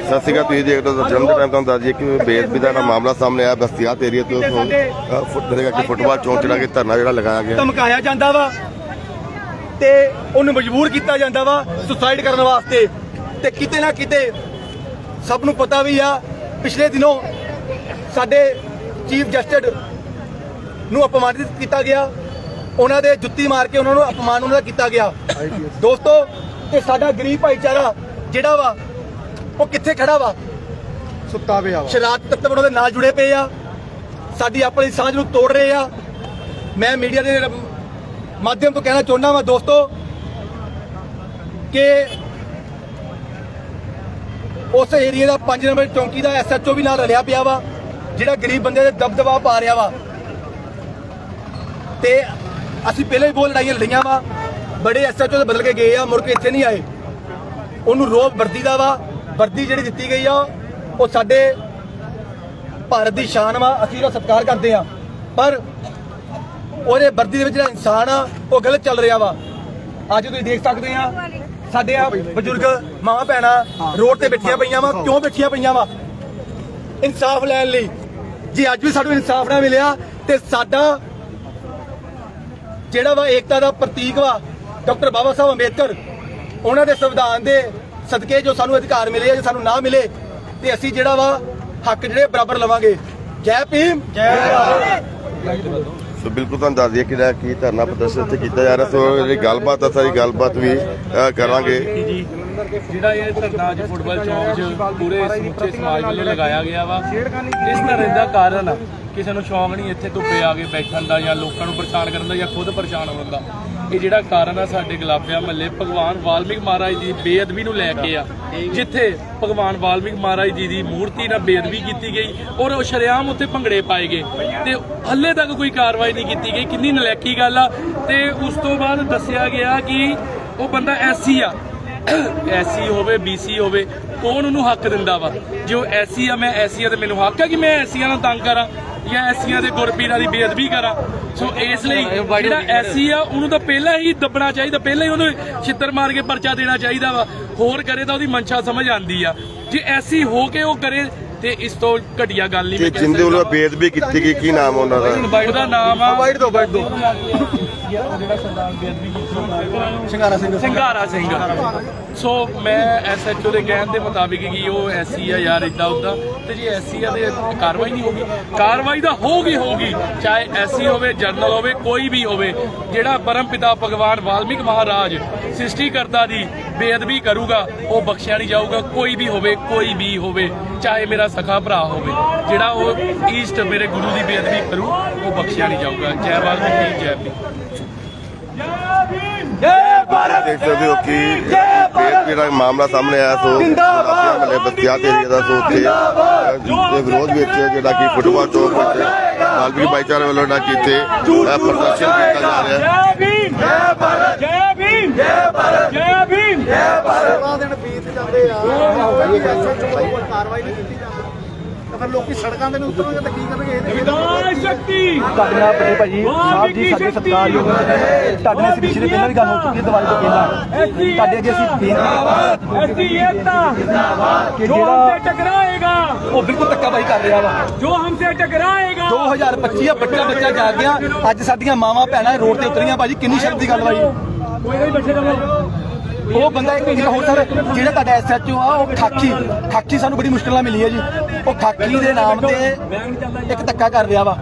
ਸਤਿ ਸ਼੍ਰੀ ਅਕਾਲ ਤੁਸੀਂ ਦੇਖ ਰਹੇ ਹੋ ਜਨਮ ਦੇ ਟਾਈਮ ਤੁਹਾਨੂੰ ਦੱਸ ਦਈਏ ਕਿ ਬੇਅਦਬੀ ਦਾ ਜਿਹੜਾ ਮਾਮਲਾ ਸਾਹਮਣੇ ਆਇਆ ਬਸਤੀਆਤ ਏਰੀਆ ਤੋਂ ਅ, ਫੁੱਟ ਦੇ ਕਿ ਫੁੱਟਬਾਲ ਚੌਂਕ ਜਿਹੜਾ ਕਿ ਧਰਨਾ ਜਿਹੜਾ ਲਗਾਇਆ ਗਿਆ। ਧਮਕਾਇਆ ਜਾਂਦਾ ਵਾ ਤੇ ਉਹਨੂੰ ਮਜਬੂਰ ਕੀਤਾ ਜਾਂਦਾ ਵਾ ਸੁਸਾਈਡ ਕਰਨ ਵਾਸਤੇ। ਤੇ ਕਿਤੇ ਨਾ ਕਿਤੇ ਸਭ ਨੂੰ ਪਤਾ ਵੀ ਆ ਪਿਛਲੇ ਦਿਨੋਂ ਸਾਡੇ ਚੀਫ ਜਸਟਿਸ ਨੂੰ ਅਪਮਾਨਿਤ ਕੀਤਾ ਗਿਆ। ਉਹਨਾਂ ਦੇ ਜੁੱਤੀ ਮਾਰ ਕੇ ਉਹਨਾਂ ਨੂੰ ਅਪਮਾਨ ਉਹਨਾਂ ਦਾ ਕੀਤਾ ਗਿਆ। ਦੋਸਤੋ ਤੇ ਸਾਡਾ ਗਰੀਬ ਭਾਈਚਾਰਾ ਜਿਹੜਾ ਵਾ ਉਹ ਕਿੱਥੇ ਖੜਾ ਵਾ? ਸੁੱਤਾ ਪਿਆ ਵਾ। ਸ਼ਰਾਰਤ ਤੱਤਵ ਉਹਨਾਂ ਦੇ ਨਾਲ ਜੁੜੇ ਪਏ ਆ। ਸਾਡੀ ਆਪਣੀ ਸਾਂਝ ਨੂੰ ਤੋੜ ਰਹੇ ਆ। ਮੈਂ ਮੀਡੀਆ ਦੇ ਮਾਧਿਅਮ ਤੋਂ ਕਹਿਣਾ ਚਾਹੁੰਦਾ ਵਾਂ ਦੋਸਤੋ ਕਿ ਉਸ ਏਰੀਆ ਦਾ 5 ਨੰਬਰ ਚੌਂਕੀ ਦਾ ਐਸਐਚਓ ਵੀ ਨਾਲ ਰਲਿਆ ਪਿਆ ਵਾ ਜਿਹੜਾ ਗਰੀਬ ਬੰਦੇ ਦੇ ਦਬਦਬਾ ਪਾ ਰਿਹਾ ਵਾ। ਤੇ ਅਸੀਂ ਪਹਿਲਾਂ ਹੀ ਬਹੁਤ ਲੜਾਈਆਂ ਲੜੀਆਂ ਵਾ ਬੜੇ ਐਸਐਚਓ ਦੇ ਬਦਲ ਕੇ ਗਏ ਆ ਮੁੜ ਕੇ ਇੱਥੇ ਨਹੀਂ ਆਏ। ਉਹਨੂੰ ਰੋਬ ਵਰਦੀ ਦਾ ਵਾ। ਵਰਦੀ ਜਿਹੜੀ ਦਿੱਤੀ ਗਈ ਆ, ਉਹ ਸਾਡੇ ਭਾਰਤ ਦੀ ਸ਼ਾਨ ਵਾ, ਅਸੀਂ ਉਹਦਾ ਸਤਿਕਾਰ ਕਰਦੇ ਆ। ਪਰ ਉਹਦੇ ਵਰਦੀ ਦੇ ਵਿੱਚ ਜਿਹੜਾ ਇਨਸਾਨ ਆ, ਉਹ ਗਲਤ ਚੱਲ ਰਿਹਾ ਵਾ। ਅੱਜ ਤੁਸੀਂ ਦੇਖ ਸਕਦੇ ਆ, ਸਾਡੇ ਆ ਬਜ਼ੁਰਗ ਮਾਂ ਭੈਣਾਂ ਰੋਡ ਤੇ ਬੈਠੀਆਂ ਪਈਆਂ ਵਾ, ਕਿਉਂ ਬੈਠੀਆਂ ਪਈਆਂ ਵਾ? ਇਨਸਾਫ ਲੈਣ ਲਈ। ਜੇ ਅੱਜ ਵੀ ਸਾਨੂੰ ਇਨਸਾਫ ਨਾ ਮਿਲਿਆ, ਤੇ ਸਾਡਾ ਜਿਹੜਾ ਵਾ ਏਕਤਾ ਦਾ ਪ੍ਰਤੀਕ ਵਾ, ਡਾਕਟਰ ਬਾਬਾ ਸਾਹਿਬ ਅੰਬੇਦਕਰ, ਉਹਨਾਂ ਦੇ ਸੰਵਿਧਾਨ ਦੇ ਸਦਕੇ ਜੋ ਸਾਨੂੰ ਅਧਿਕਾਰ ਮਿਲੇ ਜੇ ਸਾਨੂੰ ਨਾ ਮਿਲੇ ਤੇ ਅਸੀਂ ਜਿਹੜਾ ਵਾ ਹੱਕ ਜਿਹੜੇ ਬਰਾਬਰ ਲਵਾਂਗੇ। ਜੈ ਭੀਮ। ਜੈ ਸੋ ਬਿਲਕੁਲ ਤੁਹਾਨੂੰ ਦੱਸ ਦਈਏ ਕਿ ਜਿਹੜਾ ਕੀ ਧਰਨਾ ਪ੍ਰਦਰਸ਼ਨ ਇੱਥੇ ਕੀਤਾ ਜਾ ਰਿਹਾ ਸੋ ਜਿਹੜੀ ਗੱਲਬਾਤ ਆ ਸਾਰੀ ਗੱਲਬਾਤ ਵੀ ਕਰਾਂਗੇ। ਜਿਹੜਾ ਇਹ ਧਰਨਾ ਅੱਜ ਫੁੱਟਬਾਲ ਚੌਂਕ 'ਚ ਪੂਰੇ ਸਮੁੱਚੇ ਸਮਾਜ ਵੱਲੋਂ ਲਗਾਇਆ ਗਿਆ ਵਾ ਇਸ ਧਰਨੇ ਦਾ ਕਾਰਨ ਆ ਕਿਸੇ ਨੂੰ ਸ਼ੌਂਕ ਨਹੀਂ ਇੱਥੇ ਧੁੱਪੇ ਆ ਕੇ ਬੈਠਣ ਦਾ ਜਾਂ ਲੋਕਾਂ ਨੂੰ ਪਰੇਸ਼ਾਨ ਕਰਨ ਦਾ ਜਾਂ ਖੁਦ ਪਰੇਸ਼ਾਨ ਹੋਣ ਦਾ। ਇਹ ਜਿਹੜਾ ਕਾਰਨ ਆ ਸਾਡੇ ਗਲਾਬਿਆ ਮਹੱਲੇ ਭਗਵਾਨ ਵਾਲਮੀਕ ਮਹਾਰਾਜ ਦੀ ਬੇਅਦਬੀ ਨੂੰ ਲੈ ਕੇ ਆ। ਜਿੱਥੇ ਭਗਵਾਨ ਵਾਲਮੀਕ ਮਹਾਰਾਜ ਜੀ ਦੀ ਮੂਰਤੀ ਨਾਲ ਬੇਅਦਬੀ ਕੀਤੀ ਗਈ ਔਰ ਉਹ ਸ਼ਰੇਆਮ ਉੱਥੇ ਭੰਗੜੇ ਪਾਏ ਗਏ ਤੇ ਹੱਲੇ ਤੱਕ ਕੋਈ ਕਾਰਵਾਈ ਨਹੀਂ ਕੀਤੀ ਗਈ। ਕਿੰਨੀ ਨਲੈਕੀ ਗੱਲ ਆ। ਤੇ ਉਸ ਤੋਂ ਬਾਅਦ ਦੱਸਿਆ ਗਿਆ ਕਿ ਉਹ ਬੰਦਾ ਐਸੀ ਆ। ਐਸੀ ਹੋਵੇ, ਬੀਸੀ ਹੋਵੇ, ਕੌਣ ਉਹਨੂੰ ਹੱਕ ਦਿੰਦਾ ਵਾ? ਜੇ ਉਹ ਐਸੀ ਆ, ਮੈਂ ਐਸੀ ਆ ਤੇ ਮੈਨੂੰ ਹੱਕ ਆ ਕਿ ਮੈਂ ਐਸੀਆਂ ਨਾਲ ਤੰਗ ਕਰਾਂ? ਜਾਂ ਐਸੀਆਂ ਦੇ ਗੁਰਪੀਰਾਂ ਦੀ ਬੇਅਦਬੀ ਕਰਾਂ। ਸੋ ਇਸ ਲਈ ਜਿਹੜਾ ਐਸੀ ਆ ਉਹਨੂੰ ਤਾਂ ਪਹਿਲਾਂ ਹੀ ਦੱਬਣਾ ਚਾਹੀਦਾ ਪਹਿਲਾਂ ਹੀ ਉਹਨੂੰ ਛਿੱਤਰ ਮਾਰ ਕੇ ਪਰਚਾ ਦੇਣਾ ਚਾਹੀਦਾ ਵਾ। ਹੋਰ ਕਰੇ ਤਾਂ ਉਹਦੀ ਮਨਸ਼ਾ ਸਮਝ ਆਂਦੀ ਆ। ਜੇ ਐਸੀ ਹੋ ਕੇ ਉਹ ਕਰੇ ਤੇ ਇਸ ਤੋਂ ਘਟੀਆ ਗੱਲ ਨਹੀਂ ਕਿ ਮੈਂ ਕਹਿ ਜਿੰਦੇ ਵੱਲੋਂ ਸਕਦਾ ਬੇਅਦਬੀ ਕੀਤੀ ਗਈ ਕੀ ਨਾਮ ਉਹਨਾਂ ਦਾ? ਉਹਦਾ ਨਾਮ ਆ ਵਾਈਟ ਦੋ ਵਾਈਟ ਦੋ। ਜਿਹੜਾ ਸਰਦਾਰ ਬੇਅਦਬੀ ਕੀਤੀ ਸ਼ਿੰਗਾਰਾ ਸਿੰਘ ਸਿੰਘਾਰਾ ਸਿੰਘ। ਸੋ ਮੈਂ ਐਸਐਚਓ ਦੇ ਕਹਿਣ ਦੇ ਮੁਤਾਬਿਕ ਕਿ ਉਹ ਐਸਸੀ ਆ ਯਾਰ ਇਦਾਂ ਉਦਾਂ ਤੇ ਜੇ ਐਸਸੀ ਆ ਤੇ ਕਾਰਵਾਈ ਨਹੀਂ ਹੋਗੀ ਕਾਰਵਾਈ ਤਾਂ ਹੋਊਗੀ ਹੋਊਗੀ ਚਾਹੇ ਐਸਸੀ ਹੋਵੇ ਜਨਰਲ ਹੋਵੇ ਕੋਈ ਵੀ ਹੋਵੇ ਜਿਹੜਾ ਪਰਮ ਪਿਤਾ ਭਗਵਾਨ ਵਾਲਮੀਕ ਮਹਾਰਾਜ ਸ੍ਰਿਸ਼ਟੀਕਰਤਾ ਦੀ ਬੇਅਦਬੀ ਕਰੂਗਾ, ਉਹ ਬਖਸ਼ਿਆ ਨਹੀਂ ਜਾਊਗਾ, ਕੋਈ ਵੀ ਹੋਵੇ, ਕੋਈ ਵੀ ਹੋਵੇ, ਚਾਹੇ ਮੇਰਾ ਸਖਾ ਭਰਾ ਹੋਵੇ, ਜਿਹੜਾ ਉਹ ਈਸਟ ਮੇਰੇ ਗੁਰੂ ਦੀ ਬੇਅਦਬੀ ਕਰੂ, ਉਹ ਬਖਸ਼ਿਆ ਨਹੀਂ ਜਾਊਗਾ। ਜੈ ਵਾਲਮੀਕੀ ਜੈ ਭੀਮ। ਦੇਖ ਸਕਦੇ ਹੋ ਕਿ ਬੇਅਦਬੀ ਦਾ ਮਾਮਲਾ ਸਾਹਮਣੇ ਆਇਆ, ਸੋ ਮਹੱਲੇ ਬਸਤੀਆਤ ਏਰੀਆ ਦਾ ਸੋ ਉੱਥੇ ਵਿਰੋਧ ਵਿੱਚ ਜਿਹੜਾ ਕਿ ਫੁੱਟਬਾਲ ਚੌਕ ਵਿੱਚ ਮਾਲਵੀ ਭਾਈਚਾਰੇ ਵੱਲੋਂ ਜਿਹੜਾ ਕਿ ਇੱਥੇ ਅ, ਪ੍ਰਦਰਸ਼ਨ ਕੀਤਾ ਜਾ ਰਿਹਾ। ਜੈ ਭੀਮ ਜੈ ਭਾਰਤ ਜੈ ਭੀਮ ਜੈ ਭਾਰਤ ਜੈ ਭੀਮ। ਜੈ ਸਵਾ ਦਿਨ ਬੀਤ ਜਾਂਦੇ ਆ। ਕੋਈ ਕਾਰਵਾਈ ਨਹੀਂ ਕੀਤੀ ਜਾਂਦੀ ਫਿਰ ਸੜਕਾਂ ਦੇ ਨੂੰ ਉਤਰਨਗੇ ਤਾਂ ਉਹ ਅੱਜ ਸਾਡੀਆਂ ਮਾਵਾਂ ਭੈਣਾਂ ਰੋਡ ਤੇ ਉਤਰੀਆਂ ਭਾਜੀ ਕਿੰਨੀ ਸ਼ਰਮ ਦੀ ਉਹ ਬੰਦਾ ਇੱਕ ਜਿਹੜਾ ਹੋਰ ਸਰ ਜਿਹੜਾ ਤੁਹਾਡਾ ਐਸਐਚਓ ਆ ਉਹ ਠਾਕੀ ਠਾਕੀ ਸਾਨੂੰ ਬੜੀ ਮੁਸ਼ਕਲ ਨਾਲ ਮਿਲੀ ਹੈ ਜੀ। ਉਹ ਖਾਕੀ ਦੇ ਨਾਮ ਤੇ ਇੱਕ ਧੱਕਾ ਕਰ ਰਿਹਾ ਵਾ,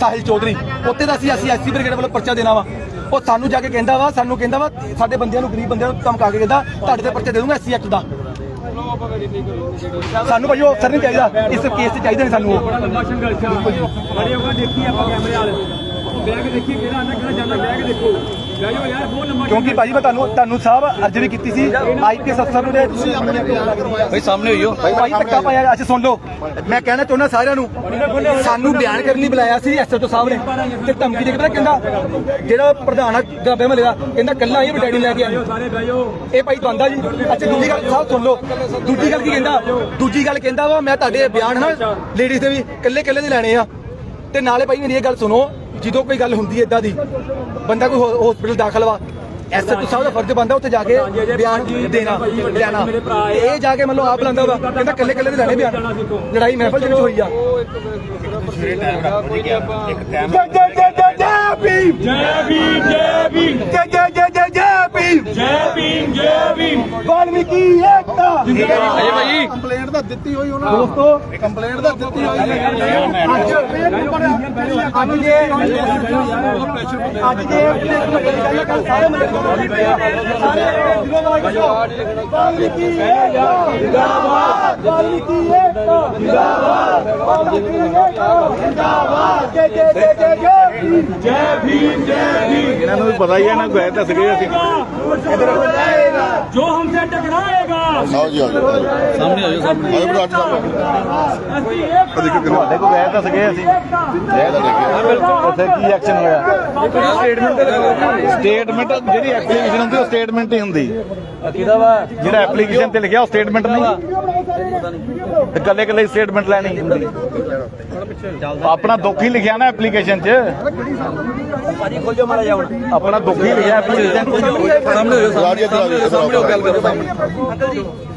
ਸਾਹਿਲ ਚੌਧਰੀ। ਉੱਤੇ ਦਾ ਅਸੀਂ ਅਸੀਂ ਐਸਸੀ ਬ੍ਰਿਗੇਡ ਵੱਲੋਂ ਪਰਚਾ ਦੇਣਾ ਵਾ। ਉਹ ਸਾਨੂੰ ਜਾ ਕੇ ਕਹਿੰਦਾ ਵਾ, ਸਾਨੂੰ ਕਹਿੰਦਾ ਵਾ, ਸਾਡੇ ਬੰਦਿਆਂ ਨੂੰ, ਗਰੀਬ ਬੰਦਿਆਂ ਨੂੰ ਧਮਕਾ ਕੇ ਕਹਿੰਦਾ, ਤੁਹਾਡੇ ਤੇ ਪਰਚਾ ਦੇ ਦੂੰਗਾ ਐਸਸੀ ਐਕਟ ਦਾ। ਸਾਨੂੰ ਭਾਈ ਉਹ ਅਫਸਰ ਨਹੀਂ ਚਾਹੀਦਾ, ਇਸ ਕੇਸ ਤੇ ਚਾਹੀਦਾ ਨਹੀਂ ਸਾਨੂੰ ਉਹ। ਲੰਬਾ ਸੰਘਰਸ਼ ਬੜੇ ਦੇਖੀ ਆਪਾਂ ਕੈਮਰੇ ਵਾਲੇ ਬੈਗ ਦੇਖੀ ਕਿਹੜਾ ਆਣਾ ਕਿਹੜਾ ਜਾਂਦਾ ਬੈਗ ਦੇਖੋ। ਕਿਉਂਕਿ ਭਾਜੀ ਮੈਂ ਤੁਹਾਨੂੰ ਤੁਹਾਨੂੰ ਸਾਹਿਬ ਅਰਜ਼ ਵੀ ਕੀਤੀ ਸੀ। ਆਈਪੀਐਸ ਅਫਸਰ ਨੂੰ ਦੇ ਤੁਸੀਂ ਭਾਈ ਸਾਹਮਣੇ ਹੋਈਓ ਭਾਈ ਧੱਕਾ ਪਾਇਆ ਅੱਜ ਸੁਣ ਲਓ। ਮੈਂ ਕਹਿਣਾ ਚਾਹੁੰਦਾ ਸਾਰਿਆਂ ਨੂੰ ਸਾਨੂੰ ਬਿਆਨ ਕਰਨ ਲਈ ਬੁਲਾਇਆ ਸੀ ਐਸਐਚਓ ਸਾਹਿਬ ਨੇ। ਤੇ ਧਮਕੀ ਦੇ ਕੇ ਪਤਾ ਕਹਿੰਦਾ ਜਿਹੜਾ ਪ੍ਰਧਾਨ ਗਾਬੇ ਮਹੱਲੇ ਦਾ ਕਹਿੰਦਾ ਕੱਲਾ ਇਹ ਡੈਡੀ ਲੈ ਕੇ ਆਇਆ। ਇਹ ਭਾਈ ਦਵਾਂਦਾ ਜੀ। ਅੱਛਾ ਦੂਜੀ ਗੱਲ ਸਾਹਿਬ ਸੁਣ ਲਓ। ਦੂਜੀ ਗੱਲ ਕੀ ਕਹਿੰਦਾ? ਦੂਜੀ ਗੱਲ ਕਹਿੰਦਾ ਵਾ ਮੈਂ ਤੁਹਾਡੇ ਬਿਆਨ ਨਾ ਲੇਡੀਜ਼ ਦੇ ਵੀ ਕੱਲੇ ਕੱਲੇ ਦੇ ਲੈਣੇ ਆ। ਤੇ ਨਾਲੇ ਭਾਈ ਮੇਰੀ ਇਹ ਗੱਲ ਸੁਣੋ। ਜਦੋਂ ਕੋਈ ਗੱਲ ਹੁੰਦੀ ਹੈ ਇਦਾਂ ਦੀ ਬੰਦਾ ਕੋਈ ਹਸਪੀਟਲ ਦਾਖਲ ਵਾ ਐਸਐਚਓ ਸਾਹਿਬ ਦਾ ਫਰਜ਼ ਬਣਦਾ ਉੱਥੇ ਜਾ ਕੇ ਬਿਆਨ ਦੇਣਾ ਲੈਣਾ। ਇਹ ਜਾ ਕੇ ਮਤਲਬ ਆਪ ਲੈਂਦਾ ਵਾ ਕਹਿੰਦਾ ਕੱਲੇ ਕੱਲੇ ਦੇ ਲੈਣੇ ਬਿਆਨ। ਲੜਾਈ ਮਹਿਫਲ ਦੇ ਵਿੱਚ ਹੋਈ ਆ। ਜੈ ਜੈ ਜੈ ਜੈ ਜੈ ਭੀਮ ਜੈ ਭੀਮ ਜੈ ਭੀਮ ਜੈ ਜੈ ਜੈ ਜੈ ਜੈ ਭੀਮ ਜੈ ਭੀਮ ਜੈ ਭੀਮ ਵਾਲਮੀਕੀ ਏਕਤਾ ਅਜੇ ਭਾਈ ਕੰਪਲੇਂਟ ਤਾਂ ਦਿੱਤੀ ਹੋਈ ਉਹਨਾਂ ਨੂੰ ਦੋਸਤੋ ਕੰਪਲੇਂਟ ਤਾਂ ਦਿੱਤੀ ਹੋਈ ਹੈ ਅੱਜ ਜੇ ਅੱਜ ਜੇ ਕੱਲ ਸਾਰੇ ਮਲੇ ਸਾਰੇ ਵਾਲਮੀਕੀ ਏਕਤਾ ਜਿੰਦਾਬਾਦ ਵਾਲਮੀਕੀ ਏਕਤਾ ਜਿੰਦਾਬਾਦ ਵਾਲਮੀਕੀ ਏਕਤਾ ਜਿੰਦਾਬਾਦ ਜੈ ਜੈ ਜੈ ਜੈ ਜੈ ਭੀਮ ਜੈ ਭੀਮ ਜੈ ਭੀਮ ਇਹਨਾਂ ਨੂੰ ਵੀ ਪਤਾ ਹੀ ਹੈ ਨਾ ਗਏ ਦੱਸ ਗਏ ਅਸੀਂ जो हमसे टकराएगा ਆਓ ਜੀ ਆਓ ਜੀ ਸਾਹਮਣੇ ਆ ਜਾਓ ਸਾਹਮਣੇ ਆਓ ਬਰਾੜ ਸਾਹਿਬ ऐसी एक ਆ ਦੇਖੋ ਕਿੰਨਾ ਤੁਹਾਡੇ ਕੋਲ ਗਏ ਦੱਸ ਗਏ ਅਸੀਂ ਇਹ ਤਾਂ ਦੇਖਿਆ ਉੱਥੇ ਕੀ ਐਕਸ਼ਨ ਹੋਇਆ ਸਟੇਟਮੈਂਟ ਜਿਹੜੀ ਐਪਲੀਕੇਸ਼ਨ ਹੁੰਦੀ ਉਹ ਸਟੇਟਮੈਂਟ ਹੀ ਹੁੰਦੀ ਕਿਹਦਾ ਵਾ ਜਿਹੜਾ ਐਪਲੀਕੇਸ਼ਨ ਤੇ ਲਿਖਿਆ ਉਹ ਸਟੇਟਮੈਂਟ ਨਹੀਂ ਤੇ ਕੱਲੇ ਕੱਲੇ ਸਟੇਟਮੈਂਟ ਲੈਣੀ ਹੁੰਦੀ ਆਪਣਾ ਦੁੱਖ ਹੀ ਲਿਖਿਆ ਨਾ ਐਪਲੀਕੇਸ਼ਨ 'ਚ। ਭਾਜੀ ਖੋਲ ਜੋ ਮਾਰਾ ਜਾਉਣ ਆਪਣਾ ਦੁੱਖ ਹੀ ਲਿਖਿਆ ਐਪਲੀਕੇਸ਼ਨ 'ਚ। ਸਾਹਮਣੇ ਹੋ ਇੱਧਰ ਸਾਹਮਣੇ ਹੋ ਗੱਲ ਕਰੋ ਸਾਹਮਣੇ।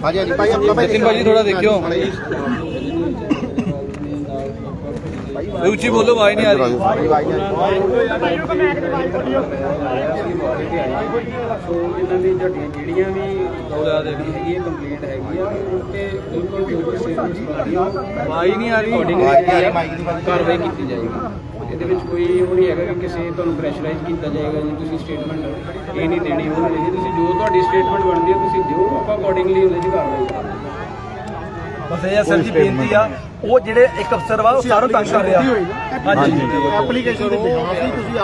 ਹਾਂਜੀ ਹਾਂਜੀ ਭਾਈ ਆਪਣਾ ਭਾਈ ਭਾਜੀ ਥੋੜਾ ਦੇਖਿਓ। ਉੱਚੀ ਬੋਲੋ ਆਵਾਜ਼ ਨਹੀਂ ਆ ਰਹੀ। ਇਹਨਾਂ ਦੀ ਝੱਟੀਆਂ ਜਿਹੜੀਆਂ ਵੀ ਰੌਲਾ ਦੇ ਹੈਗੀ ਹੈ ਕੰਪਲੀਟ ਹੈਗੀ ਆ ਤੇ ਬਿਲਕੁਲ ਬਿਲਕੁਲ ਸੇਫ ਆਵਾਜ਼ ਨਹੀਂ ਆ ਰਹੀ। ਕਾਰਵਾਈ ਕੀਤੀ ਜਾਏਗੀ। ਇਹਦੇ ਵਿੱਚ ਕੋਈ ਉਹ ਨਹੀਂ ਹੈਗਾ ਕਿ ਕਿਸੇ ਤੁਹਾਨੂੰ ਪ੍ਰੈਸ਼ਰਾਈਜ਼ ਕੀਤਾ ਜਾਏਗਾ ਜੀ ਤੁਸੀਂ ਸਟੇਟਮੈਂਟ ਇਹ ਨਹੀਂ ਦੇਣੀ ਉਹ ਨਹੀਂ ਤੁਸੀਂ ਜੋ ਤੁਹਾਡੀ ਸਟੇਟਮੈਂਟ ਬਣਦੀ ਹੈ ਤੁਸੀਂ ਦਿਓ। ਆਪਾਂ ਅਕੋਰਡਿੰਗਲੀ ਉਹਦੇ 'ਚ ਕਾਰਵਾਈ ਕਰਾਂਗੇ। ਬਸ ਇਹ ਸਰ ਜੀ ਬੇਨਤੀ ਆ। ਉਹ ਜਿਹੜੇ ਇੱਕ ਅਫਸਰ ਵਾ ਉਹ ਸਾਰਾ ਤੰਗ ਕਰ ਰਿਹਾ। ਹਾਂਜੀ। ਐਪਲੀਕੇਸ਼ਨ ਦੇ ਬਿਹਾਫ ਦੀ ਤੁਸੀਂ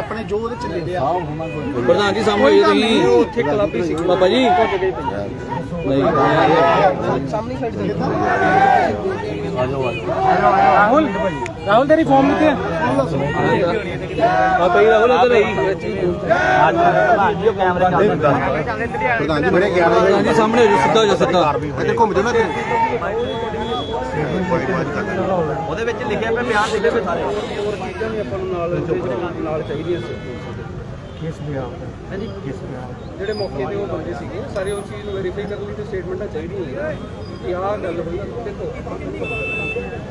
ਨਹੀਂ ਸਾਹਮਣੇ ਸਾਈਡ ਤੇ ਰਾਹੁਲ ਰਾਹੁਲ ਤੇਰੀ ਫੋਨ ਕਿੱਥੇ ਹੈ ਬਾਬਾ ਜੀ ਰਾਹੁਲ ਜੀ ਬੜੇ 11 ਪ੍ਰਧਾਨ ਸਾਹਮਣੇ ਸਿੱਧਾ ਜਾ ਸਿੱਧਾ ਇੱਧਰ ਘੁੰਮ ਜਾ ਨਾ ਉਹਦੇ ਵਿੱਚ ਲਿਖਿਆ ਪਿਆ ਬਿਆਨ ਲਿਖੇ ਪਏ ਸਾਰੇ। ਆਪਾਂ ਨੂੰ ਨਾਲ ਨਾਲ ਚਾਹੀਦੀ ਹੈ ਕੇਸ ਬਿਆਨ? ਹਾਂਜੀ। ਜਿਹੜੇ ਮੌਕੇ ਤੇ ਉਹ ਬੰਦੇ ਸੀਗੇ ਸਾਰੇ ਉਸ ਚੀਜ਼ ਨੂੰ ਵੈਰੀਫਾਈ ਕਰਨ ਲਈ ਤੇ ਸਟੇਟਮੈਂਟਾਂ ਚਾਹੀਦੀਆਂ ਕਿ ਆਹ ਗੱਲ ਹੋਈ ਦੇਖੋ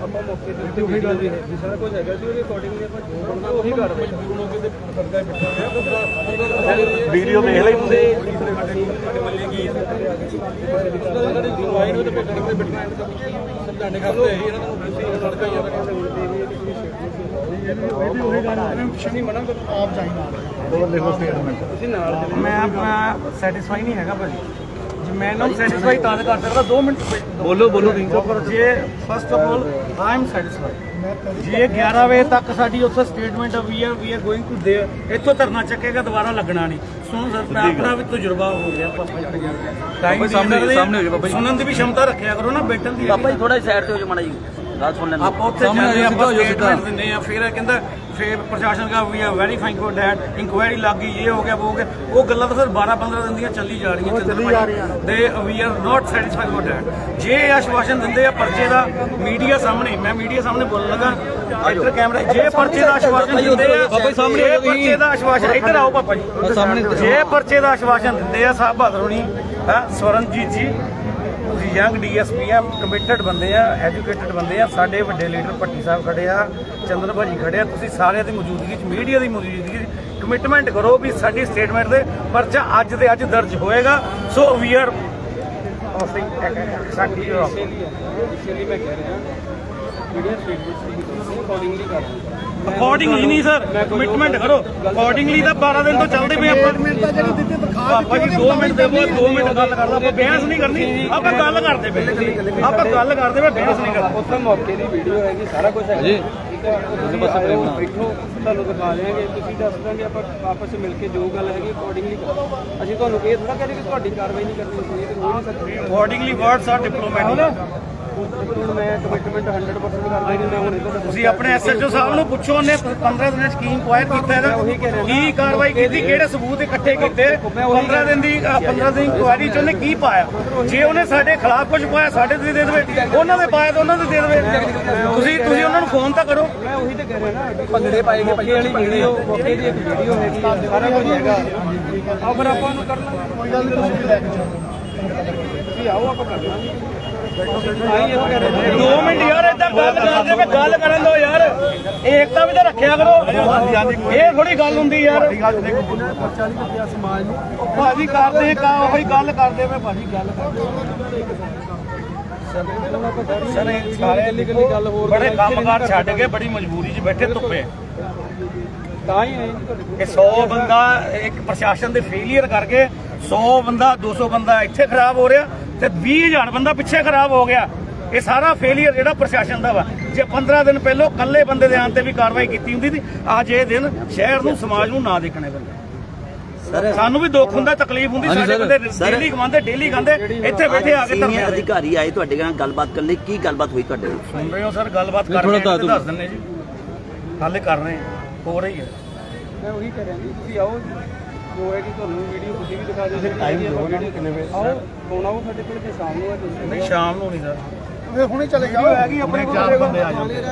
ਆਪਾਂ ਮੌਕੇ ਤੇ ਉੱਤੇ ਗੱਲ ਵੀ ਹੈ ਸਾਰਾ ਕੁਝ ਹੈਗਾ ਸੀ ਉਹਦੇ ਅਕੋਰਡਿੰਗਲੀ ਆਪਾਂ ਜੋ ਬਣਦਾ ਉਹੀ ਕਰ ਰਹੇ ਹਾਂ ਮੌਕੇ ਤੇ ਕਰਦਾ ਹੀ ਬਿਠਾ ਵੀਡੀਓ ਦੇਖ ਲਈ ਤੁਸੀਂ ਸਾਡੇ ਮੱਲੇ ਕੀ ਹੈ ਸਾਡੀ ਦਿਵਾਈ ਨੂੰ ਤੇ ਪਕੜ ਕੇ ਬਿਠਾਉਣ ਦਾ ਸਮਝਾਣੇ ਕਰਦੇ ਹੈ ਇਹਨਾਂ ਨੂੰ ਤੁਸੀਂ ਸੜਕਾਂ ਜਾਂ ਕਿਸੇ ਹੋਰ ਦੇ ਵੀ ਤੁਸੀਂ ਸ਼ੇਅਰ ਇਹ ਵੀ ਉਹੀ ਗੱਲ ਹੈ ਸ਼ਨੀ ਮਨਾ ਆਪ ਜਾਈ ਨਾਲ ਹੋਰ ਲਿਖੋ ਸਟੇਟਮੈਂਟ ਤੁਸੀਂ ਨਾਲ ਮੈਂ ਮੈਂ ਸੈਟੀਸਫਾਈ ਨਹੀਂ ਹੈਗਾ ਭਾਜੀ ਮੈਂ ਇਹਨਾਂ ਸੈਟੀਸਫਾਈ ਤਾਂ ਕਰ ਸਕਦਾ 2 ਮਿੰਟ ਬੋਲੋ ਬੋਲੋ ਜੇ first of all I am satisfied ਜੇ 11 ਵਜੇ ਤੱਕ ਸਾਡੀ ਉੱਥੇ ਸਟੇਟਮੈਂਟ ਆ we are we are going to there ਇੱਥੋਂ ਧਰਨਾ ਚੱਕੇਗਾ ਦੁਬਾਰਾ ਲੱਗਣਾ ਨਹੀਂ। ਸੁਣ ਸਰ ਆਪਣਾ ਵੀ ਤਜਰਬਾ ਹੋ ਗਿਆ ਪਾਪਾ ਜੀ ਸਾਹਮਣੇ ਸਾਹਮਣੇ ਹੋ ਜਾ ਬਾਬਾ ਜੀ। ਸੁਣਨ ਦੀ ਵੀ ਸ਼ਮਤਾ ਰੱਖਿਆ ਕਰੋ ਨਾ ਬੈਠਣ ਦੀ ਬਾਬਾ ਜੀ ਥੋੜਾ ਸਾਈਡ ਤੇ ਹੋ ਜਾ ਮੜਾ ਜੀ। ਗੱਲ ਸੁਣ ਲੈਣ ਆਪਾਂ ਉੱਥੇ ਸਾਹਮਣੇ ਜਾਂਦੇ ਆ ਜਾਓ, ਆਪਾਂ ਸਿੱਧਾ ਹੋ ਜਾਓ, ਸਿੱਧਾ। statement ਦਿੰਦੇ ਆ ਫਿਰ ਇਹ ਕਹਿੰਦਾ ਫਿਰ ਪ੍ਰਸ਼ਾਸਨ ਦਾ ਵੀ ਆ ਵੈਰੀਫਾਈਂਗ ਫॉर ਡੈਟ ਇਨਕੁਆਇਰੀ ਲੱਗ ਗਈ ਇਹ ਹੋ ਗਿਆ ਉਹ ਹੋ ਗਿਆ। ਉਹ ਗੱਲਾਂ ਤਾਂ ਸਰ 12 15 ਦਿਨ ਦੀਆਂ ਚੱਲੀ ਜਾ ਰਹੀਆਂ ਚੱਲੀ ਜਾ ਰਹੀਆਂ। ਦੇ we are not satisfied for that ਜੇ ਇਹ ਆਸ਼ਵਾਸਨ ਦਿੰਦੇ ਆ ਪਰਚੇ ਦਾ ਮੀਡੀਆ ਸਾਹਮਣੇ ਮੈਂ ਮੀਡੀਆ ਸਾਹਮਣੇ ਬੋਲਣ ਲੱਗਾ ਇੱਧਰ ਕੈਮਰਾ ਜੇ ਪਰਚੇ ਦਾ ਆਸ਼ਵਾਸਨ ਦਿੰਦੇ ਆ ਬਾਬਾ ਜੀ ਸਾਹਮਣੇ। ਪਰਚੇ ਦਾ ਆਸ਼ਵਾਸਨ ਇੱਧਰ ਆਓ ਪਾਪਾ ਜੀ। ਬਸ ਸਾਹਮਣੇ ਤੇ- ਜੇ ਪਰਚੇ ਦਾ ਆਸ਼ਵਾਸਨ ਦਿੰਦੇ ਆ ਸਾਹਿਬ ਬਹਾਦਰ ਹੋਣੀ ਹੈ ਸਵਰਨਜੀਤ ਜੀ ਤੁਸੀਂ ਯੰਗ ਡੀਐਸਪੀ ਆ ਕਮਿਟਡ ਬੰਦੇ ਆ ਐਜੂਕੇਟਡ ਬੰਦੇ ਆ, ਸਾਡੇ ਵੱਡੇ ਲੀਡਰ ਭੱਟੀ ਸਾਹਿਬ ਖੜੇ ਆ ਚੰਦਰ ਭਾਜੀ ਖੜੇ ਆ, ਤੁਸੀਂ ਸਾਰਿਆਂ ਦੀ ਮੌਜੂਦਗੀ 'ਚ, ਮੀਡੀਆ ਦੀ ਮੌਜੂਦਗੀ 'ਚ ਕਮਿਟਮੈਂਟ ਕਰੋ ਵੀ ਸਾਡੀ ਸਟੇਟਮੈਂਟ ਦੇ ਪਰਚਾ ਅੱਜ ਦੇ ਅੱਜ ਦਰਜ ਹੋਏਗਾ। ਸੋ ਵੀ ਆਰ ਐਕਸੈਕਟਲੀ ਇਸੇ ਲਈ ਮੈਂ ਕਹਿ ਰਿਹਾ ਜਿਹੜੀਆਂ ਸਟੇਟਮੈਂਟਸ ਦੀ ਤੁਸੀਂ ਅਕੋਰਡਿੰਗਲੀ ਕਰ ਅਕੋਰਡਿੰਗਲੀ ਨਹੀਂ ਸਰ ਕਮਿਟਮੈਂਟ ਕਰੋ। ਅਕੋਰਡਿੰਗਲੀ ਤਾਂ 12 ਦਿਨ ਤੋਂ ਚੱਲਦੇ ਪਏ ਆਪਾਂ। ਪਾਪਾ ਜੀ 2 ਮਿੰਟ ਦੇਵੋ 2 ਮਿੰਟ ਗੱਲ ਕਰਦਾ ਆਪਾਂ ਬਹਿਸ ਨਹੀਂ ਕਰਨੀ। ਆਪਾਂ ਗੱਲ ਕਰਦੇ ਪਏ। ਆਪਾਂ ਗੱਲ ਕਰਦੇ ਪਏ ਬਹਿਸ ਨਹੀਂ ਕਰਦੇ ਉੱਥੇ ਮੌਕੇ ਦੀ ਵੀਡੀਓ ਹੈਗੀ ਸਾਰਾ ਕੁਝ ਹੈਗਾ। ਜੀ। ਠੀਕ ਹੈ ਤੁਸੀਂ ਬਸ ਬੈਠੋ ਤੁਹਾਨੂੰ ਦਿਖਾ ਦਿਆਂਗੇ ਤੁਸੀਂ ਦੱਸ ਦਾਂਗੇ ਆਪਾਂ ਆਪਸ ਵਿੱਚ ਮਿਲ ਕੇ ਜੋ ਗੱਲ ਹੈਗੀ ਅਕੋਰਡਿੰਗਲੀ ਕਰੋ। ਅਸੀਂ ਤੁਹਾਨੂੰ ਇਹ ਥੋੜਾ ਕਹਿੰਦੇ ਕਿ ਤੁਹਾਡੀ ਕਾਰਵਾਈ ਨਹੀਂ ਕਰਨੀ ਸੀ ਇਹ ਤਾਂ ਹੋ ਨਹੀਂ ਸਕਦੀ ਅਕੋਰਡਿੰਗਲੀ ਵਰਡਸ ਆਰ ਡਿਪਲੋਮੈਟਿਕ ਹੁਣ ਮੈਂ ਕਮਿਟਮੈਂਟ 100% ਕਰਦਾ ਕਿ ਮੈਂ ਹੁਣ ਇਹਦਾ ਤੁਸੀਂ ਆਪਣੇ ਐਸਐਚਓ ਸਾਹਿਬ ਨੂੰ ਪੁੱਛੋ ਉਹਨੇ 15 ਦਿਨਾਂ ਚ ਕੀ ਇਨਕੁਆਇਰ ਕੀਤਾ ਇਹਦਾ? ਕੀ ਕਾਰਵਾਈ ਕੀਤੀ ਕਿਹੜੇ ਸਬੂਤ ਇਕੱਠੇ ਕੀਤੇ? 15 ਦਿਨ ਦੀ ਅ, 15 ਦਿਨ ਇਨਕੁਆਇਰੀ ਚ ਉਹਨੇ ਕੀ ਪਾਇਆ? ਜੇ ਉਹਨੇ ਸਾਡੇ ਖਿਲਾਫ ਕੁਝ ਪਾਇਆ ਸਾਡੇ ਤੇ ਦੇ ਦੇਵੇ। ਉਹਨਾਂ ਦੇ ਪਾਇਆ ਤਾਂ ਉਹਨਾਂ ਦੇ ਦੇ ਦੇਵੇ। ਤੁਸੀਂ ਤੁਸੀਂ ਉਹਨਾਂ ਨੂੰ ਫੋਨ ਤਾਂ ਕਰੋ। ਮੈਂ ਉਹੀ ਤੇ ਕਹਿ ਰਿਹਾ ਨਾ ਭੰਗੜੇ ਪਾਏਗੇ ਮੌਕੇ ਵਾਲੀ ਵੀਡੀਓ ਮੌਕੇ ਦੀ ਇੱਕ ਵੀਡੀਓ ਹੈਗੀ ਸਾਰਾ ਕੁਝ ਹੈਗਾ। ਆ ਫਿਰ ਆਪਾਂ ਨੂੰ ਕਰਨਾ ਕੋਈ ਗੱਲ ਨਹੀਂ ਤੁਸੀਂ ਲੈ ਕੇ ਚੱਲੋ। ਤੁਸੀਂ ਆਓ ਆਪਾਂ ਕਰ ਲਾਂਗੇ। 2 ਮਿੰਟ ਯਾਰ ਏਦਾਂ ਗੱਲ ਕਰਦੇ ਵੇ ਗੱਲ ਕਰਨ ਦਿਓ ਯਾਰ। ਏਕਤਾ ਵੀ ਤਾਂ ਰੱਖਿਆ ਕਰੋ। ਇਹ ਥੋੜੀ ਗੱਲ ਹੁੰਦੀ ਯਾਰ। ਭਾਜੀ ਕਰਦੇ ਕਾ ਉਹੀ ਗੱਲ ਕਰਦੇ ਵੇ ਭਾਜੀ ਗੱਲ ਸਰ ਇਹ ਸਾਰੇ ਕੱਲੀ ਕੱਲੀ ਗੱਲ ਹੋਰ ਬੜੇ ਕੰਮਕਾਰ ਛੱਡ ਕੇ ਬੜੀ ਮਜਬੂਰੀ 'ਚ ਬੈਠੇ ਧੁੱਪੇ। ਤਾਂ ਹੀ ਕਿ 100 ਬੰਦਾ ਇੱਕ ਪ੍ਰਸ਼ਾਸਨ ਦੇ ਫੇਲਿਅਰ ਕਰਕੇ 100 ਬੰਦਾ 200 ਬੰਦਾ ਇੱਥੇ ਖਰਾਬ ਹੋ ਰਿਹਾ। ਤੇ 20000 ਬੰਦਾ ਪਿੱਛੇ ਖਰਾਬ ਹੋ ਗਿਆ। ਇਹ ਸਾਰਾ ਫੇਲਿਅਰ ਜਿਹੜਾ ਪ੍ਰਸ਼ਾਸਨ ਦਾ ਵਾ। ਜੇ 15 ਦਿਨ ਪਹਿਲਾਂ ਕੱਲੇ ਬੰਦੇ ਦੇ ਆਣ ਤੇ ਵੀ ਕਾਰਵਾਈ ਕੀਤੀ ਹੁੰਦੀ ਸੀ ਅੱਜ ਇਹ ਦਿਨ ਸ਼ਹਿਰ ਨੂੰ ਸਮਾਜ ਨੂੰ ਨਾ ਦੇਖਣੇ ਪੈਂਦੇ। ਸਾਨੂੰ ਵੀ ਦੁੱਖ ਹੁੰਦਾ ਤਕਲੀਫ ਹੁੰਦੀ ਸਾਡੇ ਬੰਦੇ ਡੇਲੀ ਕਮਾਉਂਦੇ ਡੇਲੀ ਖਾਂਦੇ ਇੱਥੇ ਬੈਠੇ ਆ ਕੇ ਧਰਨੇ। ਅਧਿਕਾਰੀ ਆਏ ਤੁਹਾਡੇ ਨਾਲ ਗੱਲਬਾਤ ਕਰਨ ਲਈ ਕੀ ਗੱਲਬਾਤ ਹੋਈ ਤੁਹਾਡੇ ਨਾਲ? ਸੁਣ ਰਹੇ ਹੋ ਸਰ ਗੱਲਬਾਤ ਕਰ ਰਹੇ ਹਾਂ ਦੱਸ ਦਿੰਨੇ ਜੀ। ਹਾਲੇ ਕਰ ਰਹੇ ਹਾਂ ਹੋ ਰਹੀ ਹੈ। ਮੈਂ ਉਹੀ ਕਹਿ ਰਿਹਾ ਜੀ ਤੁਸੀਂ ਆਓ ਜੋ ਹੈ ਕਿ ਤੁਹਾਨੂੰ ਵੀਡੀਓ ਤੁਸੀਂ ਵੀ ਦਿਖਾ ਦਿਓ ਟਾਈਮ ਦਿਓ ਨਾ ਕਿੰਨੇ ਵੇ ਆਓ ਫੋਨ ਆਓ ਸਾਡੇ ਕੋਲ ਤੇ ਸ਼ਾਮ ਨੂੰ ਆ ਤੁਸੀਂ। ਨਹੀਂ ਸ਼ਾਮ ਨੂੰ ਨਹੀਂ ਸਰ। ਫਿਰ ਹੁਣੇ ਚਲੇ ਜਾਓ। ਹੈਗੀ ਆਪਣੇ ਚਾਰ ਬੰਦੇ ਆ ਜਾਂਦੇ।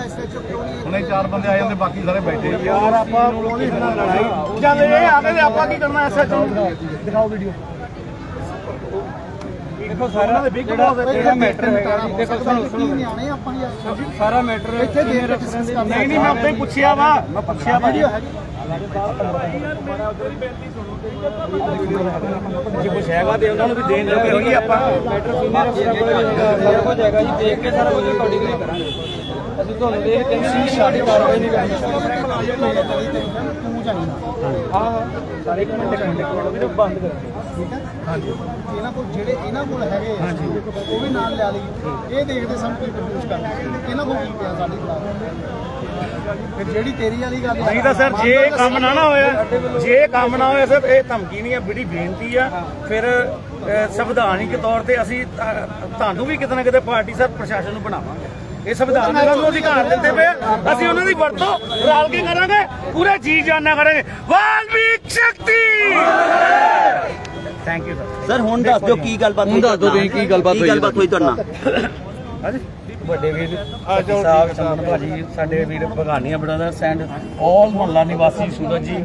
ਹੁਣੇ ਚਾਰ ਬੰਦੇ ਆ ਜਾਂਦੇ ਬਾਕੀ ਸਾਰੇ ਬੈਠੇ ਯਾਰ ਆਪਾਂ ਪੁਲਿਸ ਨਾਲ ਲੜਾਈ ਜਦ ਇਹ ਆਵੇ ਤੇ ਆਪਾਂ ਕੀ ਕਰਨਾ ਐਸਐਚਓ ਦਿਖਾਓ ਵੀਡੀਓ। ਦੇਖੋ ਸਾਰਾ ਜਿਹੜਾ ਜਿਹੜਾ ਮੈਟਰ ਹੈਗਾ ਦੇਖੋ ਸੁਣੋ। ਸੁਣੋ ਆਪਾਂ ਸਾਰਾ ਮੈਟਰ ਇੱਥੇ ਦੇ ਰੈਫਰੈਂਸ ਕਰ ਨਹੀਂ ਨਹੀਂ ਮੈਂ ਉੱਤੇ ਪੁੱਛਿਆ ਵਾ। ਮੈਂ ਪੁੱਛਿਆ ਵਾ ਜੀ ਕੁਛ ਹੈਗਾ ਤੇ ਉਹਨਾਂ ਨੂੰ ਵੀ ਦੇਣ ਲੱਗੇ ਹੋਈਏ ਆਪਾਂ ਮੈਟਰ ਸੀਨੀਅਰ ਅਫਸਰਾਂ ਕੋਲ ਜਾਏਗਾ ਸਾਰਾ ਕੁਝ ਹੈਗਾ ਜੀ ਦੇਖ ਕੇ ਸਾਰਾ ਕੁਝ ਅਕੋਰਡਿੰਗਲੀ ਕਰਾਂਗੇ ਅਸੀਂ ਤੁਹਾਨੂੰ ਦੇਖ ਕੇ ਨਹੀਂ ਸਾਡੀ ਕਾਰਵਾਈ ਨਹੀਂ ਕਰਨੀ ਤੂੰ ਜਾਈਂ ਹਾਂ ਹਾਂ ਸਾਰੇ ਇੱਕ ਮਿੰਟ ਇੱਕ ਮਿੰਟ ਵੀਰੇ ਬੰਦ ਕਰ ਠੀਕ ਹੈ ਹਾਂਜੀ। ਇਹਨਾਂ ਕੋਲ ਜਿਹੜੇ ਇਹਨਾਂ ਕੋਲ ਹੈਗੇ ਆ, ਉਹ ਵੀ ਨਾਲ ਲਿਆ ਲਈ। ਇਹ ਦੇਖਦੇ ਸਭ ਕੁਝ ਪ੍ਰੋਡਿਊਸ ਕਰਦੇ ਇਹਨਾਂ ਕੋਲ ਕੀ ਪਿਆ ਸਾਡੇ ਖਿਲਾਫ ਫਿਰ ਜਿਹੜੀ ਤੇਰੀ ਵਾਲੀ ਗੱਲ ਨਹੀਂ ਤਾਂ ਸਰ ਜੇ ਇਹ ਕੰਮ ਨਾ ਨਾ ਹੋਇਆ ਜੇ ਇਹ ਕੰਮ ਨਾ ਹੋਇਆ ਸਰ ਇਹ ਧਮਕੀ ਨਹੀਂ ਹੈ ਬੜੀ ਬੇਨਤੀ ਆ। ਫਿਰ ਅਹ, ਸੰਵਿਧਾਨਿਕ ਤੌਰ ਤੇ ਅਸੀਂ ਤੁਹਾਨੂੰ ਵੀ ਕਿਤੇ ਨਾ ਕਿਤੇ ਪਾਰਟੀ ਸਰ ਪ੍ਰਸ਼ਾਸਨ ਨੂੰ ਬਣਾਵਾਂਗੇ। ਇਹ ਸੰਵਿਧਾਨ ਨੇ ਸਾਨੂੰ ਅਧਿਕਾਰ ਦਿੱਤੇ ਪਏ ਆ। ਅਸੀਂ ਉਹਨਾਂ ਦੀ ਵਰਤੋਂ ਰਲ ਕੇ ਕਰਾਂਗੇ। ਪੂਰੇ ਜੀ ਜਾਨ ਨਾਲ ਕਰਾਂਗੇ Valmik Shakti! Thank you sir sir ਹੁਣ ਦੱਸ ਦਿਓ ਕੀ ਗੱਲਬਾਤ ਹੋਈ ਦੱਸ ਦਿਓ ਕੀ ਗੱਲਬਾਤ ਹੋਈ ਕੀ ਗੱਲਬਾਤ ਹੋਈ ਤੁਹਾਡੇ ਵੱਡੇ ਵੀਰ ਸਾਹਿਬ ਚੰਦਨ ਭਾਜੀ ਸਾਡੇ ਵੀਰ ਬਗਾਨੀਆਂ ਬ੍ਰਦਰਸ ਐਂਡ ਆਲ ਮੁਹੱਲਾ ਨਿਵਾਸੀ ਸੂਰਜ ਜੀ।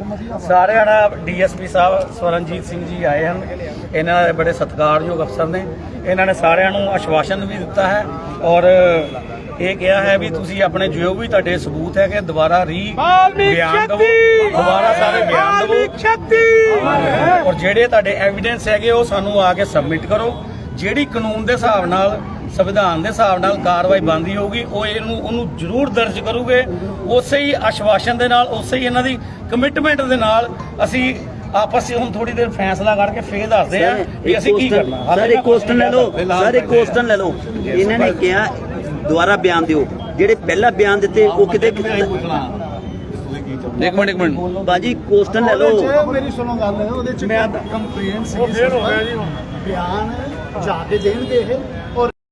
ਸਾਰਿਆਂ ਦਾ ਡੀਐਸਪੀ ਸਾਹਿਬ ਸਵਰਨਜੀਤ ਸਿੰਘ ਜੀ ਆਏ ਹਨ। ਇਹਨਾਂ ਦੇ ਬੜੇ ਸਤਿਕਾਰਯੋਗ ਅਫਸਰ ਨੇ। ਇਹਨਾਂ ਨੇ ਸਾਰਿਆਂ ਨੂੰ ਆਸ਼ਵਾਸਨ ਵੀ ਦਿੱਤਾ ਹੈ ਔਰ ਇਹ ਕਿਹਾ ਹੈ ਵੀ ਤੁਸੀਂ ਆਪਣੇ ਜੋ ਵੀ ਤੁਹਾਡੇ ਸਬੂਤ ਹੈ ਕਿ ਦੁਬਾਰਾ ਰੀ ਬਿਆਨ ਦਿਵੋ। ਦੁਬਾਰਾ ਸਾਰੇ ਬਿਆਨ ਦਿਵੋ। ਔਰ ਜਿਹੜੇ ਤੁਹਾਡੇ ਐਵੀਡੈਂਸ ਹੈਗੇ ਉਹ ਸਾਨੂੰ ਆ ਕੇ ਸਬਮਿਟ ਕਰੋ। ਜਿਹੜੀ ਕਾਨੂੰਨ ਦੇ ਹਿਸਾਬ ਨਾਲ ਸੰਵਿਧਾਨ ਦੇ ਹਿਸਾਬ ਨਾਲ ਕਾਰਵਾਈ ਬੰਦੀ ਹੋਊਗੀ ਉਹ ਇਹਨੂੰ ਉਹਨੂੰ ਜ਼ਰੂਰ ਦਰਜ ਕਰੂਗੇ। ਉਸੇ ਹੀ ਆਸ਼ਵਾਸਨ ਦੇ ਨਾਲ ਉਸੇ ਹੀ ਇਹਨਾਂ ਦੀ ਕਮਿਟਮੈਂਟ ਦੇ ਨਾਲ ਅਸੀਂ ਆਪਸ ਵਿੱਚ ਹੁਣ ਥੋੜੀ ਦੇਰ ਫੈਸਲਾ ਕਰਕੇ ਫੇਰ ਦੱਸਦੇ ਆ ਵੀ ਅਸੀਂ ਕੀ ਕਰਨਾ। ਸਰ ਇੱਕ ਕੁਐਸਚਨ ਲੈ ਲਓ। ਸਰ ਇੱਕ ਕੁਐਸਚਨ ਲੈ ਲਓ। ਇਹਨਾਂ ਨੇ ਕਿਹਾ ਦੁਬਾਰਾ ਬਿਆਨ ਦਿਓ। ਜਿਹੜੇ ਪਹਿਲਾਂ ਬਿਆਨ ਦਿੱਤੇ ਉਹ ਕਿਤੇ ਇੱਕ ਮਿੰਟ ਇੱਕ ਮਿੰਟ। ਬਾਜੀ ਕੁਐਸਚਨ ਲੈ ਲਓ। ਮੇਰੀ ਸੁਣੋ ਗੱਲ ਉਹਦੇ ਚ ਕੰਪਲੇਨ ਸੀ ਫੇਰ ਹੋ ਗਿਆ ਜੀ ਹੁਣ। ਬਿਆਨ ਜਾ ਕੇ ਦੇਣਗੇ ਇਹ।